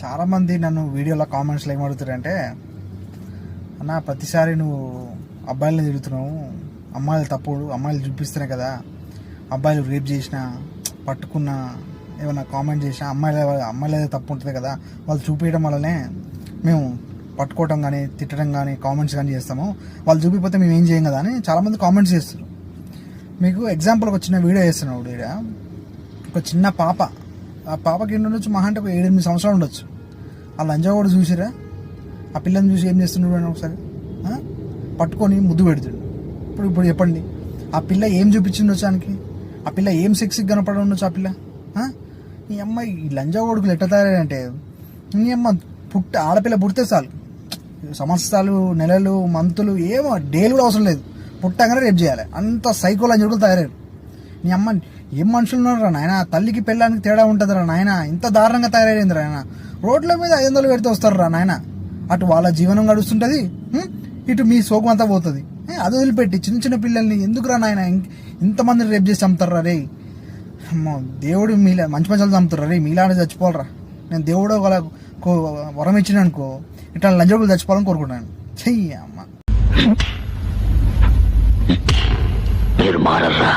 చాలామంది నన్ను వీడియోలో కామెంట్స్లో ఏమడుగుతారంటే అన్న ప్రతిసారి నువ్వు అబ్బాయిలను తిరుగుతున్నావు అమ్మాయిలు తప్పుడు అమ్మాయిలు చూపిస్తున్నాయి కదా. అబ్బాయిలు రేప్ చేసినా పట్టుకున్న ఏమైనా కామెంట్ చేసినా అమ్మాయిల అమ్మాయిలు ఏదో తప్పు ఉంటుంది కదా. వాళ్ళు చూపించడం వల్లనే మేము పట్టుకోవటం కానీ తిట్టడం కానీ కామెంట్స్ కానీ చేస్తాము. వాళ్ళు చూపిపోతే మేము ఏం చేయం కదా అని చాలామంది కామెంట్స్ చేస్తారు. మీకు ఎగ్జాంపుల్ ఒక చిన్న వీడియో చేస్తున్నాడు ఈడ ఒక చిన్న పాప ఆ పాపకి ఎన్ని ఉండొచ్చు మహా అంటే ఒక ఏడెనిమిది సంవత్సరాలు ఉండొచ్చు. ఆ లంజా కూడా చూసిరా? ఆ పిల్లని చూసి ఏం చేస్తున్నాడు అని ఒకసారి? పట్టుకొని ముద్దు పెడుతుంది ఇప్పుడు ఇప్పుడు చెప్పండి. ఆ పిల్ల ఏం చూపించిండొచ్చు ఆయనకి ఆ పిల్ల ఏం సెక్స్కి కనపడి ఉండొచ్చు ఆ పిల్ల? నీ ఈ అమ్మాయి ఈ లంజా కొడుకులు ఎట్లా తయారంటే నీ అమ్మ పుట్ట ఆడపిల్ల పుడితే చాలు. సంవత్సరాలు నెలలు మంతులు ఏమో డేలు కూడా అవసరం లేదు. పుట్టగానే రేపు చేయాలి. అంత సైకో లంజడుకులు తయారయ్యారు. నీ అమ్మ ఏం మనుషులు ఉన్నారా నాయన? తల్లికి పెళ్ళానికి తేడా ఉంటుందిరా నాయన. ఇంత దారుణంగా తయారైంది నాయన. రోడ్ల మీద ఐదు వందలు పెడితే వస్తారు నాయన. అటు వాళ్ళ జీవనం గడుస్తుంటుంది ఇటు మీ సోకం అంతా పోతుంది. అది వదిలిపెట్టి చిన్న చిన్న పిల్లల్ని ఎందుకురా నాయన ఇంతమందిని రేపు చేసి చంపుతారా రే అమ్మో దేవుడు మీలా మంచి మంచి చంపుతారా రే మీలాంటి చచ్చిపోవాలరా. నేను దేవుడు వాళ్ళ కో- వరం ఇచ్చిన అనుకో ఇట్లా లంజోగులు చచ్చిపోవాలని కోరుకుంటాను చెయ్యి అమ్మ. మీరు మారరా